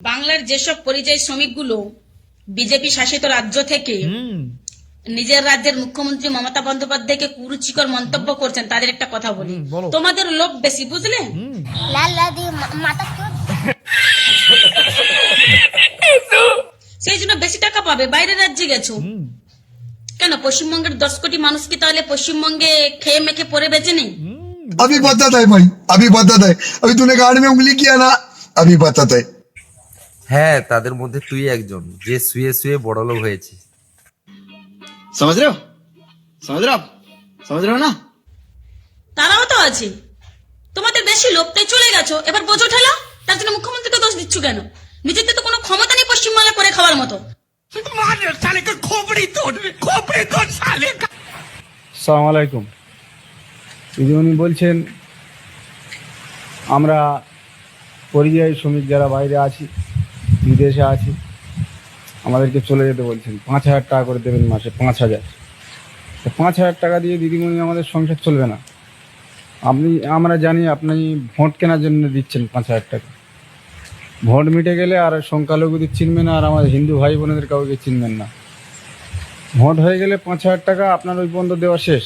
বাংলার যেসব পরিযায়ী শ্রমিকগুলো বিজেপি শাসিত রাজ্য থেকে হুম নিজের রাজ্যের মুখ্যমন্ত্রী মমতা বন্দ্যোপাধ্যায়কে কুরুচিকর মন্তব্য করছেন তাদের একটা কথা বলি হুম, বলো। তোমাদের লোভ বেশি বুঝলে হুম লালা দিয়ে মা- মাথা খুব সেই জন্য বেশি টাকা পাবে বাইরের রাজ্যে গেছো হুম কেন পশ্চিমবঙ্গের দশ কোটি মানুষ কি তাহলে পশ্চিমবঙ্গে খেয়ে মেখে পরে বেঁচে নেই হুম अभी बताता है भाई अभी बताता है अभी तूने गाड़ी में उंगली किया ना अभी बताता है হ্যাঁ তাদের মধ্যে তুই একজন যে শুয়ে শুয়ে বড়লোক হয়েছে। সমাজ রেও সমাজ রাও সমাজ রেও না? তারাও তো আছে। তোমাদের বেশি লোভ তাই চলে গেছো। এবার বোঝো ঠেলো তার জন্য মুখ্যমন্ত্রীকে দোষ দিচ্ছ কেন? নিজেতে তো কোনো ক্ষমতা নেই পশ্চিমবাংলা করে খাওয়ার মতো। সালাম আলাইকুম। যদি উনি বলছেন আমরা পরিযায়ী শ্রমিক যারা বাইরে আছি বিদেশে আছি। আমাদেরকে চলে যেতে বলছেন। পাঁচ হাজার টাকা করে দেবেন মাসে, পাঁচ হাজার। তো পাঁচ হাজার টাকা দিয়ে দিদিমণি আমাদের সংসার চলবে না। আপনি, আমরা জানি আপনি ভোট কেনার জন্য দিচ্ছেন পাঁচ হাজার টাকা। ভোট মিটে গেলে আর সংখ্যালঘুদের চিনবেন না, আর আমাদের হিন্দু ভাই বোনেদের কাউকে চিনবেন না। ভোট হয়ে গেলে পাঁচ হাজার টাকা আপনার ওই পর্যন্ত দেওয়া শেষ।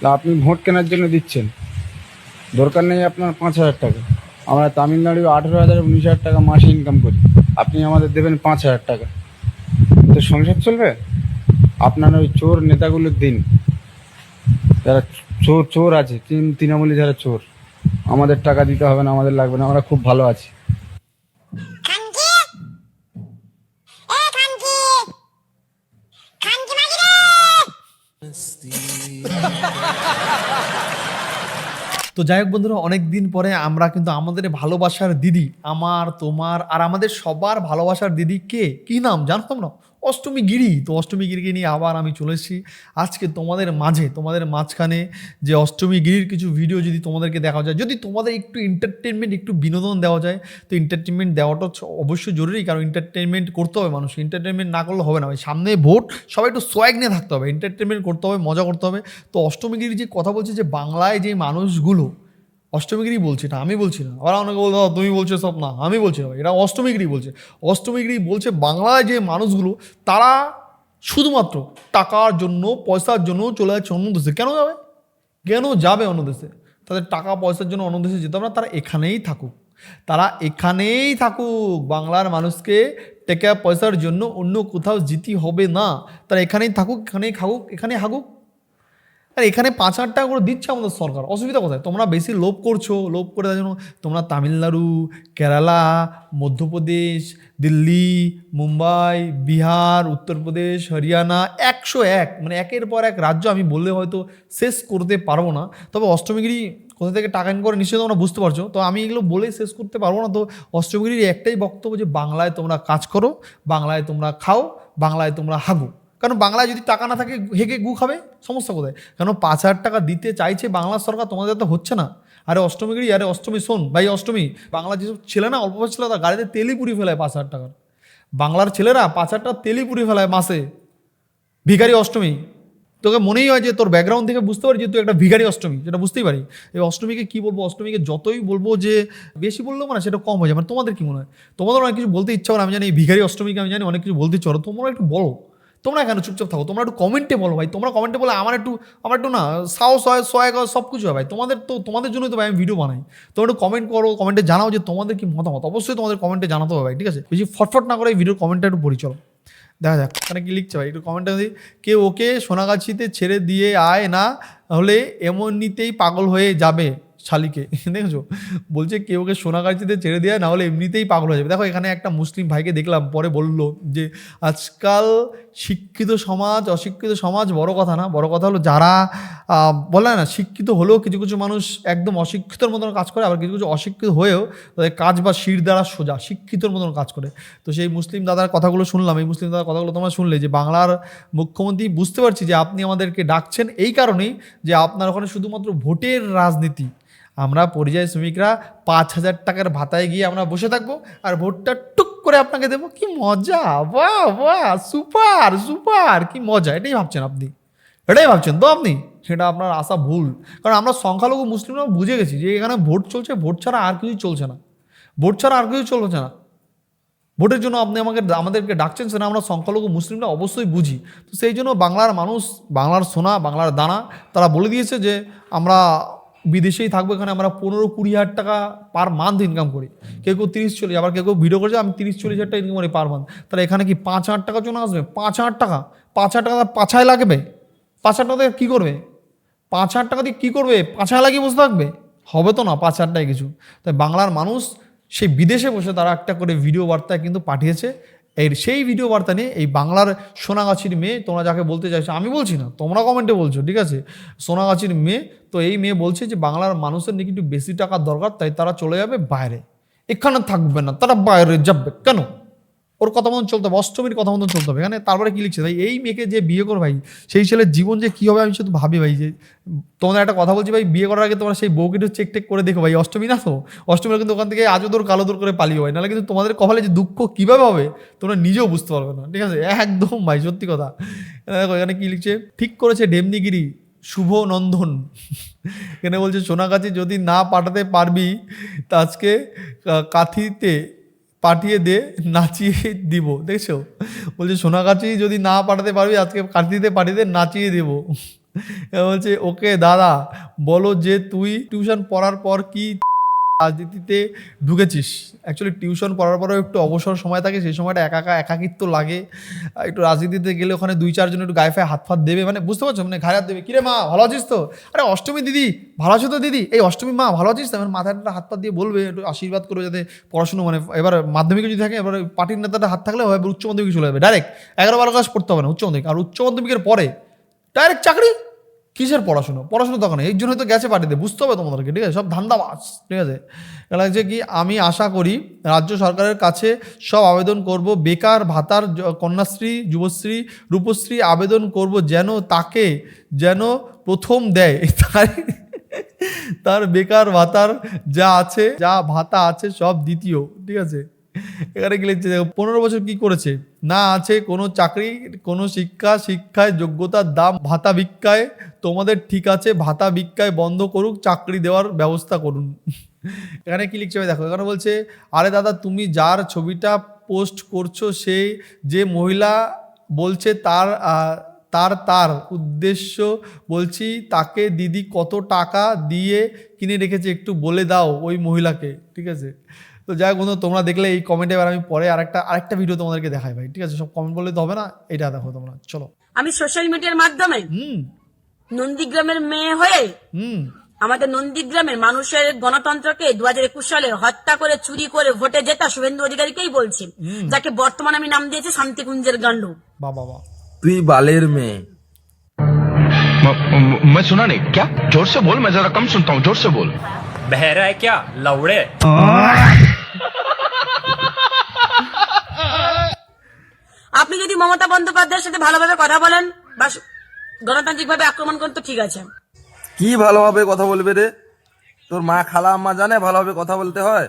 তা আপনি ভোট কেনার জন্য দিচ্ছেন। দরকার নেই আপনার পাঁচ হাজার টাকা। আমরা তামিলনাড়ু আঠেরো হাজার, উনিশ হাজার টাকা মাসে ইনকাম করি। আপনি আমাদের দেবেন পাঁচ হাজার টাকা। তো সংসার চলবে? আপনার ওই চোর নেতাগুলোর দিন। যারা চোর চোর আছে, তিন, তৃণমূলী যারা চোর, আমাদের টাকা দিতে হবে না, আমাদের লাগবে না, আমরা খুব ভালো আছি। তো যাই হোক বন্ধুরা অনেক দিন পরে আমরা কিন্তু আমাদের ভালোবাসার দিদি, আমার, তোমার আর আমাদের সবার ভালোবাসার দিদি কে? কি নাম জানো তোমরা? অষ্টমী গিরি, তো অষ্টমী গিরিকে নিয়ে আবার আমি চলে এসেছি। আজকে তোমাদের মাঝে, তোমাদের মাঝখানে যে অষ্টমী গিরির কিছু ভিডিও যদি তোমাদেরকে দেখা যায়, যদি তোমাদের একটু এন্টারটেনমেন্ট একটু বিনোদন দেওয়া যায়, তো এন্টারটেনমেন্ট দেওয়াটা অবশ্যই জরুরি, কারণ এন্টারটেনমেন্ট করতে হবে মানুষ এন্টারটেনমেন্ট না করলে হবে না ভাই। সামনে ভোট, সবাই একটু সোয়াগ নিয়ে থাকতে হবে। এন্টারটেনমেন্ট করতে হবে, মজা করতে হবে। তো অষ্টমীগিরি যে কথা বলছে, যে বাংলায় যে মানুষগুলো অষ্টমীগিরি বলছে এটা আমি বলছি না। আবার অনেকে বলতে তুমি বলছো সব না। আমি বলছি না এটা অষ্টমীগিরি বলছে। অষ্টমীগিরি বলছে বাংলায় যে মানুষগুলো, তারা শুধুমাত্র টাকার জন্য, পয়সার জন্য চলে যাচ্ছে অন্য দেশে। কেন যাবে? কেন যাবে অন্য দেশে? তাদের টাকা, পয়সার জন্য অন্য দেশে যেতে হবে না, তারা এখানেই থাকুক। তারা এখানেই থাকুক। বাংলার মানুষকে টাকা, পয়সার জন্য অন্য কোথাও যেতে হবে না। তারা এখানেই থাকুক, এখানেই খাকুক এখানেই হাগুক। আর এখানে পাঁচ হাজার টাকা করে দিচ্ছে আমাদের সরকার। অসুবিধা কোথায়? তোমরা বেশি লোভ করছ। লোভ করে তার জন্য তোমরা তামিলনাড়ু, কেরালা, মধ্যপ্রদেশ, দিল্লি, মুম্বাই, বিহার, উত্তরপ্রদেশ, হরিয়ানা একশো এক। মানে একের পর এক রাজ্য আমি বললে হয়তো শেষ করতে পারব না। তবে অষ্টমীগিরি কোথা থেকে টাকা ইন করে নিশ্চয়ই তোমরা বুঝতে পারছ। তো আমি এগুলো বলে শেষ করতে পারব না। তো অষ্টমীগিরির একটাই বক্তব্য যে বাংলায় তোমরা কাজ করো, বাংলায় তোমরা খাও, বাংলায় তোমরা হাগো। কারণ বাংলায় যদি টাকা না থাকে, হেগে গু খাবে। সমস্যা কোথায়? কেন পাঁচ হাজার টাকা দিতে চাইছে বাংলা সরকার? তোমাদের তো হচ্ছে না। আরে অষ্টমীগিরি আরে অষ্টমী, শোন। ভাই, অষ্টমী। বাংলা যেসব ছেলে না, অল্প ছেলে, তারা গাড়িতে তেলই পুরি ফেলায় পাঁচ হাজার টাকার। বাংলার ছেলেরা পাঁচ হাজার টাকা তেলই পুরি ফেলায় মাসে। ভিখারি অষ্টমী। তোকে মনেই হয় যে তোর ব্যাকগ্রাউন্ড থেকে বুঝতে পারি যে তুই একটা ভিখারি অষ্টমী, যেটা বুঝতেই পারি। এই অষ্টমীকে কি বলব, অষ্টমীকে যতই বলব যে বেশি বললেও মানে সেটা কম হয়ে যাবে মানে তোমাদের কি মনে হয়? তোমাদের অনেক কিছু বলতে ইচ্ছা করে, আমি জানি এই ভিখারি অষ্টমীকে আমি জানি অনেক কিছু বলতে ইচ্ছা তোমরা একটু বলো। তোমরা কেন চুপচাপ থাকো, তোমরা একটু কমেন্টে বলো ভাই, তোমরা কমেন্টে বলে আমার একটু আমার একটু না সাহস হয়, সহায়ক হয় সব কিছু হয় ভাই, তোমাদের তো, তোমাদের জন্যই তো ভাই আমি ভিডিও বানাই। তোমরা একটু কমেন্ট করো কমেন্টে জানাও যে তোমাদের কি মতামত, অবশ্যই তোমাদের কমেন্টে জানাতে হবে ভাই, ঠিক আছে? বেশি ফটফট না করে এই ভিডিওর কমেন্টটা একটু পড়ি চলো। দেখা যাক, এখানে কি লিখছে ভাই, একটু কমেন্টে দিই কে ওকে সোনাগাছিতে ছেড়ে দিয়ে আয় না, হলে এমনিতেই পাগল হয়ে যাবে। শালিকে, দেখেছ? বলছে কেউ ওকে সোনাগাছিতে ছেড়ে দেয় না হলে এমনিতেই পাগল হয়ে যাবে। দেখো, এখানে একটা মুসলিম ভাইকে দেখলাম, পরে বলল যে, আজকাল শিক্ষিত সমাজ, অশিক্ষিত সমাজ বড় কথা না। বড় কথা হলো যারা বলে না, শিক্ষিত হলেও কিছু কিছু মানুষ একদম অশিক্ষিতর মতন কাজ করে, আবার কিছু কিছু অশিক্ষিত হয়েও তাদের কাজ বা শির দ্বারা সোজা, শিক্ষিতর মতন কাজ করে। তো সেই মুসলিম দাদার কথাগুলো শুনলাম। এই মুসলিম দাদার কথাগুলো তোমরা শুনলে যে, বাংলার মুখ্যমন্ত্রী বুঝতে পারছি যে, আপনি আমাদেরকে ডাকছেন এই কারণেই যে, আপনার ওখানে শুধুমাত্র ভোটের রাজনীতি। আমরা পরিযায়ী শ্রমিকরা পাঁচ হাজার টাকার ভাতায় গিয়ে আমরা বসে থাকব আর ভোটটা টুক করে আপনাকে দেবো। কি মজা! বাহ বাহ! Super super! কি মজা! এটাই ভাবছেন আপনি। এটাই ভাবছেন তো আপনি? সেটা আপনার আশা ভুল। কারণ আমরা সংখ্যালঘু মুসলিমরা বুঝে গেছি যে এখানে ভোট চলছে, ভোট ছাড়া আর কিছুই চলছে না। ভোট ছাড়া আর কিছু চলছে না। ভোটের জন্য আপনি আমাকে আমাদেরকে ডাকছেন সেটা আমরা সংখ্যালঘু মুসলিমরা অবশ্যই বুঝি। তো সেই জন্য বাংলার মানুষ, বাংলার সোনা, বাংলার দানা, তারা বলে দিয়েছে যে আমরা বিদেশেই থাকব এখানে, আমরা পনেরো কুড়ি হাজার টাকা পার মান্থ ইনকাম করি। কেউ কেউ তিরিশ চল্লিশ, আবার কেউ কেউ ভিডিও করেছে, আমি তিরিশ চল্লিশ হাজার টাকা ইনকাম করি পার মান্থ তাহলে এখানে কি পাঁচ হাজার টাকার জন্য আসবে? পাঁচ হাজার টাকা। পাঁচ হাজার টাকা পাছায় লাগবে? পাঁচ হাজার টাকা কী করবে? পাঁচ হাজার টাকা দিয়ে কী করবে? পাঁচ হাজার লাগিয়ে বসে থাকবে? হবে তো না, পাঁচ হাজার টাকায় কিছু। তাই বাংলার মানুষ সেই বিদেশে বসে তারা একটা করে ভিডিও বার্তা কিন্তু পাঠিয়েছে। এর সেই ভিডিও বার্তা নিয়ে এই বাংলার সোনাগাছির মেয়ে তোমরা যাকে বলতে চাইছো, আমি বলছি না, তোমরা কমেন্টে বলছো, ঠিক আছে? সোনাগাছির মেয়ে, তো এই মেয়ে বলছে যে বাংলার মানুষের নাকি একটু বেশি টাকা দরকার, তাই তারা চলে যাবে বাইরে। এখানে থাকবে না, তারা বাইরে যাবে। কেন? ওর কথা মতন চলতে হবে, অষ্টমীর কথা মতন চলতে হবে। এখানে তারপরে কি লিখছে? ভাই, এই মেয়েকে যে বিয়ে করো ভাই, সেই ছেলের জীবন যে কী হবে আমি শুধু ভাবি ভাই, যে তোমাদের একটা কথা বলছি ভাই, বিয়ে করার আগে তোমরা সেই বউকে একটু চেক টেক করে দেখো ভাই, অষ্টমী না তো? অষ্টমীর কিন্তু ওখান থেকে আজও দূর কালো দূর করে পালিয়ে ভাই নাহলে কিন্তু তোমাদের কপালে যে দুঃখ কীভাবে হবে, তোমরা নিজেও বুঝতে পারবে না। ঠিক আছে? একদম ভাই, সত্যি কথা। দেখো, এখানে কী লিখছে? ঠিক করেছে ডেমনিগিরি, শুভ নন্দন। এখানে বলছে, সোনাগাছি যদি না পাঠাতে পারবি তা আজকে কাথিতে পাঠিয়ে দে, নাচিয়ে দিব, দেখছ? বলছে, সোনাগাছি যদি না পাঠাতে পারবি, আজকে কার্তিতে পাঠিয়ে দে, নাচিয়ে দেবো। বলছে, ওকে দাদা, বলো যে তুই টিউশন পড়ার পর কি রাজনীতিতে ঢুকেছিস। অ্যাকচুয়ালি টিউশন পড়ার পরেও একটু অবসর সময় থাকে, সেই সময়টা একা একা একাকিত্ব লাগে। একটু রাজনীতিতে গেলে ওখানে দুই, চারজন একটু গায়ে ফায়ে হাত ফাত দেবে। মানে বুঝতে পারছ? মানে ঘাড়ে হাত দেবে। কিরে মা, ভালো আছিস তো? আরে অষ্টমী দিদি, ভালো আছো তো দিদি? এই অষ্টমী মা, ভালো আছিস? তো মাথায় একটা হাত পাত দিয়ে বলবে, একটু আশীর্বাদ করবে যাতে পড়াশুনো মানে এবার মাধ্যমিকে যদি থাকে, এবার পার্টির নেতাটা হাত থাকলে এবার উচ্চ মাধ্যমিকে চলে যাবে। ডাইরেক্ট এগারো, বারো ক্লাস পড়তে হবে না, উচ্চ মাধ্যমিক। আর উচ্চ মাধ্যমিকের পরে ডাইরেক্ট চাকরি? কিসের পড়াশুনো? পড়াশুনো তখন এই জন্য তো গেছে পাঠিয়ে পার্টিতে বুঝতে হবে তোমাদেরকে, ঠিক আছে? সব ধান্দাবাজ, ঠিক আছে? লাগছে কি, আমি আশা করি রাজ্য সরকারের কাছে সব আবেদন করব, বেকার ভাতার কন্যাশ্রী, যুবশ্রী, রূপশ্রী আবেদন করব যেন তাকে যেন প্রথম দেয়। তাই তার বেকার ভাতার যা আছে, যা ভাতা আছে সব দ্বিতীয়, ঠিক আছে? এখানে দেখো, পনেরো বছর কি করেছে? না আছে কোনো চাকরি কোনো শিক্ষা শিক্ষায় যোগ্যতার দাম ভাতা ভিক্ষায়। তোমাদের ঠিক আছে ভাতা ভিক্ষায় বন্ধ করুক চাকরি দেওয়ার ব্যবস্থা করুন। এখানে কি লিখছে দেখো এখানে বলছে আরে দাদা তুমি যার ছবিটা পোস্ট করছ সে যে মহিলা বলছে তার তার তার উদ্দেশ্য বলছি তাকে দিদি কত টাকা দিয়ে কিনে রেখেছে একটু বলে দাও ওই মহিলাকে। ঠিক আছে? তো যাই হোক বন্ধু তোমরা দেখলে এই কমেন্টে এবার আমি পরে আরেকটা আরেকটা ভিডিও তোমাদেরকে দেখাই ভাই ঠিক আছে সব কমেন্ট বললে তো হবে না এটা দেখো তোমরা চলো আমি সোশ্যাল মিডিয়ার মাধ্যমে হুম নন্দীগ্রামের মেয়ে হয়ে হুম আমাদের নন্দীগ্রামের মানুষের গণতন্ত্রকে দু হাজার একুশ সালে হত্যা করে চুরি করে ভোটে জেতা শুভেন্দু অধিকারীকেই বলছি যাকে বর্তমানে আমি নাম দিয়েছি শান্তিকুঞ্জের গান্ডু বা বাবা তুই বালের মেয়ে म- म- मैं सुना नहीं क्या जोर से बोल मैं जरा कम सुनता हूँ जोर से बोल बहरा है क्या लवड़े আপনি যদি মমতা বন্দ্যোপাধ্যায়ের সাথে ভালোভাবে কথা বলেন বা গণতান্ত্রিক ভাবে আক্রমণ করেন তো ঠিক আছে। কি ভালোভাবে কথা বলবে রে? তোর মা খালা আম্মা জানে ভালোভাবে কথা বলতে হয়?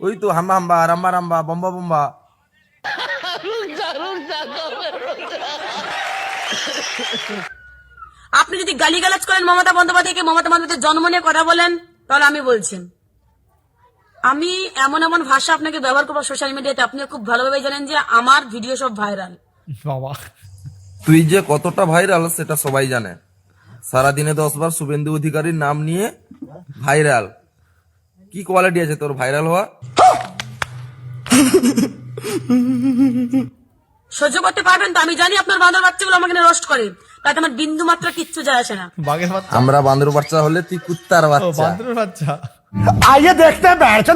ওই তো হাম্বা হাম্বা রাম্বা রাম্বা বম্বা বম্বা। আপনি যদি গালিগালাজ করেন মমতা বন্দ্যোপাধ্যায়কে মমতা বন্দ্যোপাধ্যায়ের জন্ম নিয়ে কথা বলেন তাহলে আমি বলছি। আমি এমন এমন ভাষা আপনাকে ব্যবহার করব সোশ্যাল মিডিয়াতে আপনি খুব ভালোভাবে জানেন যে আমার ভিডিও সব ভাইরাল বাবা। তুই যে কতটা ভাইরাল সেটা সবাই জানে। সারাদিনে দশ বার শুভেন্দু অধিকারীর নাম নিয়ে ভাইরাল কি কোয়ালিটি আছে তোর ভাইরাল হওয়া? সহ্য করতে পারবেন তো? আমি জানি আপনার বাঁদর বাচ্চাগুলো আমাকে রোস্ট করে। তাতে আমার বিন্দু মাত্র কিচ্ছু যায় আসে না। আমরা বান্দর বাচ্চা হলে তুই কুত্তার ও বাচ্চা। বান্দরের বাচ্চা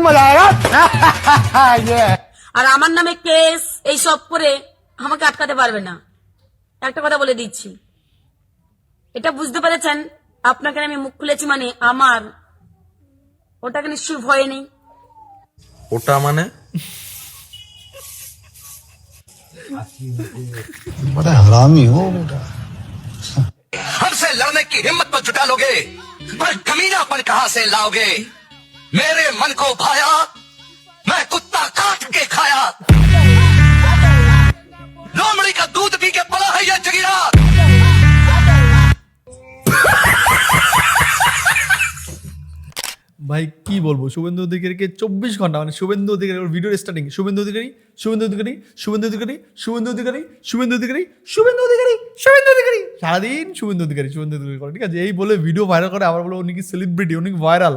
আর আমার নামে কেস এই সব করে আমাকে আটকাতে পারবে না একটা কথা বলে দিচ্ছি এটা বুঝতে পেরেছেন আপনাকে আমি মুখ খুলেছি মানে আমার ওটাকে নিশ্চয়ই ভয় নেই ওটা মানে हमसे लड़ने की हिम्मत तो जुटा लोगे पर कमीनापन कहाँ से लाओगे मेरे मन को भाया मैं कुत्ता काट के खाया लोमड़ी का दूध पी के पला है ये जगीरा ভাই কি বলবো শুভেন্দু অধিকারীকে চব্বিশ ঘন্টা মানে শুভেন্দু অধিকারী ওর ভিডিওর স্টার্টিং শুভেন্দু অধিকারী শুভেন্দু অধিকারী শুভেন্দু অধিকারী শুভেন্দু অধিকারী শুভেন্দু অধিকারী শুভেন্দু অধিকারী শুভেন্দু অধিকারী সারাদিন শুভেন্দু অধিকারী শুভেন্দু অধিকারী করে ঠিক আছে এই বলে ভিডিও ভাইরাল করে আবার বলে উনি কি সেলিব্রিটি উনি ভাইরাল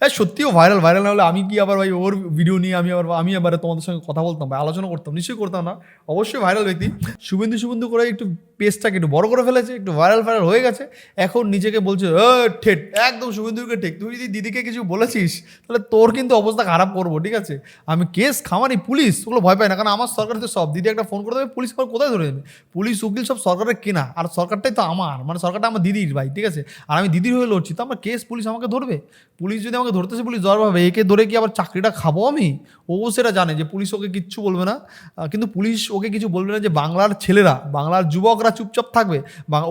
হ্যাঁ সত্যিও ভাইরাল ভাইরাল না হলে আমি কি আবার ভাই ওর ভিডিও নিয়ে আমি আবার আমি আবার তোমাদের সঙ্গে কথা বলতাম ভাই? আলোচনা করতাম নিশ্চয়ই করতাম না। অবশ্যই ভাইরাল ব্যক্তি। শুভেন্দু শুভেন্দু করে একটু পেজটাকে একটু বড় করে ফেলেছে একটু ভাইরাল ভাইরাল হয়ে গেছে। এখন নিজেকে বলছে "এ, ঠেট একদম শুভেন্দুকে ঠেক তুই যদি দিদিকে কিছু বলেছিস তাহলে তোর কিন্তু অবস্থা খারাপ করব ঠিক আছে? আমি কেস খামারি পুলিশ ওগুলো ভয় পাই না। কারণ আমার সরকার তো সব। দিদি একটা ফোন করে দেবে পুলিশ আমার কোথায় ধরে যাবে পুলিশ উকিল সব সরকারের কেনা। আর সরকারটাই তো আমার। মানে সরকারটা আমার দিদির ভাই ঠিক আছে? আর আমি দিদির হয়ে লড়ছি। তো আমার কেস পুলিশ আমাকে ধরবে? পুলিশ যদি আমাকে ধরতেছে পুলিশ ধরবে হবে একে ধরে কি আবার চাকরিটা খাব আমি? ও সেটা জানে যে পুলিশ ওকে কিচ্ছু বলবে না। কিন্তু পুলিশ ওকে কিছু বলবে না যে বাংলার ছেলেরা, বাংলার যুবকরা চুপচাপ থাকবে।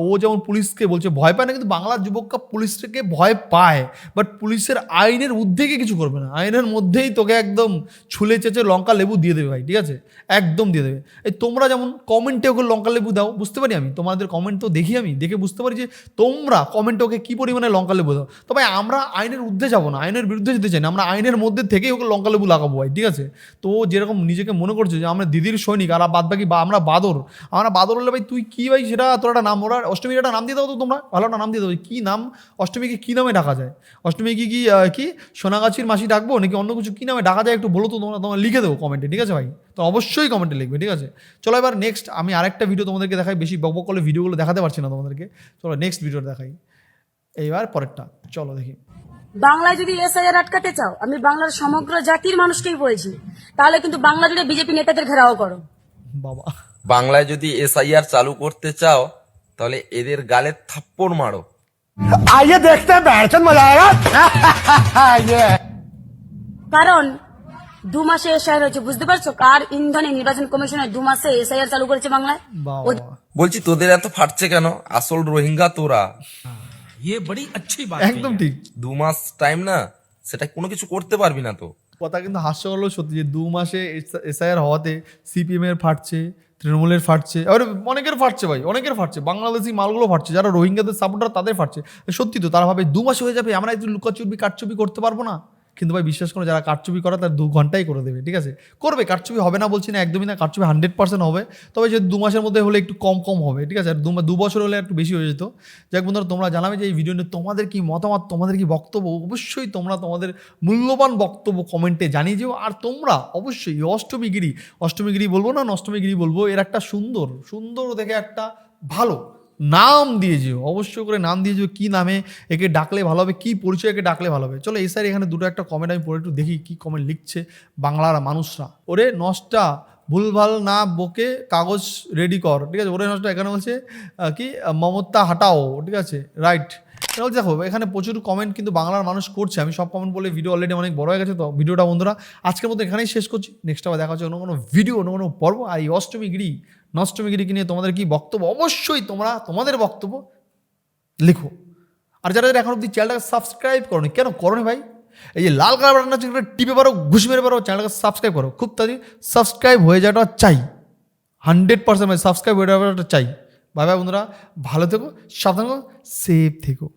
ও যেমন পুলিশকে বলছে, ভয় পায় না, কিন্তু বাংলার যুবকরা পুলিশকে ভয় পায়। বাট পুলিশের আইনের ঊর্ধ্বে কিছু করবে না। আইনের মধ্যেই তোকে একদম ছুলে চেঁচে লঙ্কা লেবু দিয়ে দেবে ভাই, ঠিক আছে? একদম দিয়ে দেবে। এই তোমরা যেমন কমেন্টে ওকে লঙ্কা লেবু দাও, বুঝতে পারি আমি? তোমাদের কমেন্ট তো দেখি আমি। দেখে বুঝতে পারি যে তোমরা কমেন্টে ওকে কী পরিমাণে লঙ্কা লেবু দাও। তবে আমরা আইনের ঊর্ধ্বে যাব না। আইনের বিরুদ্ধে যেতে চাই না, আমরা আইনের মধ্যে থেকেই ওকে লঙ্কা লেবু লাগাবো ভাই, ঠিক আছে? তো যেরকম নিজেকে মনে করছে যে আমরা দিদির সৈনিক, আর বাদ বাকি বা আমরা বাদর আমরা বাদর হলে ভাই তুই কী ভাই সেটা, তোর একটা নাম, ওরা অষ্টমীর একটা নাম দিয়ে দাও তো তোমরা, ভালো একটা নাম দিয়ে দাও, কী নাম, অষ্টমীকে কী নামে ডাকা যায়? অষ্টমী কি কি কি সোনাগাছির মাসি ডাকবো, নাকি অন্য কিছু কী নামে ডাকা যায় একটু বলো তো তোমরা তোমরা লিখে দেবো কমেন্টে ঠিক আছে ভাই? তো অবশ্যই কমেন্টে লিখবে, ঠিক আছে? চলো এবার নেক্সট আমি আরেকটা ভিডিও তোমাদেরকে দেখাই, বেশি বকবক করলে ভিডিওগুলো দেখাতে পারছি না তোমাদেরকে। চলো নেক্সট ভিডিও দেখাই। এইবার পরেরটা, চলো দেখি। বাংলায় যদি এসআইআর আটকাতে চাও আমি বাংলার সমগ্র জাতির মানুষকেই বলছি তাহলে কিন্তু বাংলা জুড়ে বিজেপি নেতাদের ঘেরাও করো। বাবা। বাংলায় যদি এসআইআর চালু করতে চাও তাহলে এদের গালে থাপ্পড় মারো। কারণ দু মাসে এসআইআর হচ্ছে বুঝতে পারছ? কার ইন্ধনে নির্বাচন কমিশনের দু মাসে এসআইআর চালু করেছে বাংলায়? বলছি তোদের এত ফাটছে কেন? আসল রোহিঙ্গা তোরা। একদম ঠিক দু মাস টাইম না সেটা কোনো কিছু করতে পারবি না তো। কথা কিন্তু হাস্যকর হলো সত্যি যে দু মাসে এসআইআর হওয়াতে সিপিএম এর ফাটছে তৃণমূলের ফাটছে আবার অনেকের ফাটছে ভাই অনেকের ফাটছে। বাংলাদেশি মালগুলো ফাটছে যারা রোহিঙ্গাদের সাপোর্টার তাদের ফাটছে। সত্যি তো তারা ভাবে দু মাসে হয়ে যাবে আমরা একটু লুকাচুপি কাটচুপি করতে পারব না? কিন্তু ভাই বিশ্বাস করো, যারা কারচুপি করে তার দু ঘন্টাই করে দেবে, ঠিক আছে? করবে, কারচুপি হবে না বলছি না, একদমই না, কারচুপি হান্ড্রেড পার্সেন্ট হবে। তবে যদি দু মাসের মধ্যে হলে একটু কম কম হবে, ঠিক আছে? আর দু বছর হলে একটু বেশি হয়ে যেত। যাক বন্ধুরা, তোমরা জানাবে যে এই ভিডিও নিয়ে তোমাদের কি মতামত, তোমাদের কি বক্তব্য? অবশ্যই তোমরা তোমাদের মূল্যবান বক্তব্য কমেন্টে জানিয়ে যেও আর তোমরা অবশ্যই অষ্টমীগিরি অষ্টমীগিরি বলব না অষ্টমীগিরি বলব, এর একটা সুন্দর সুন্দর দেখে একটা ভালো নাম দিয়ে যেও। অবশ্যই করে নাম দিয়ে যেও কী নামে, একে ডাকলে ভালো হবে, কী পরিচয় একে ডাকলে ভালো হবে। চলো এই স্যার এখানে দুটো একটা কমেন্ট আমি পড়ে একটু দেখি কী কমেন্ট লিখছে বাংলার মানুষরা। ওরে নষ্টা, ভুলভাল না বকে কাগজ রেডি কর। ঠিক আছে, ওরে নষ্টা, এখানে বলছে কি মমতা হাটাও, ঠিক আছে রাইট দেখো, এখানে প্রচুর কমেন্ট কিন্তু বাংলার মানুষ করছে। আমি সব কমেন্ট বলে ভিডিও অলরেডি অনেক বড় হয়ে গেছে, তো ভিডিওটা বন্ধুরা, আজকের মতো এখানেই শেষ করছি। নেক্সট আবার দেখা হচ্ছে অন্য কোনো ভিডিও অন্য কোনো পর্ব। আর এই অষ্টমীগিরি নষ্টমীগিরিকে নিয়ে তোমাদের কি বক্তব্য? অবশ্যই তোমরা তোমাদের বক্তব্য লিখো। আর যারা যারা এখন অব্দি চ্যানেলটাকে সাবস্ক্রাইব করনি কেন করনি ভাই? এই যে লাল কালার বাটনটা আছে, টিপে পারো ঘুষি মেরে পারো চ্যানেলটাকে সাবস্ক্রাইব করো। খুব তাড়াতাড়ি সাবস্ক্রাইব হয়ে যাওয়াটা চাই। হান্ড্রেড পার্সেন্ট সাবস্ক্রাইব হয়ে যাওয়াটা চাই। বাই বাই বন্ধুরা ভালো থেকো সাবধান থেকো সেফ থেকো।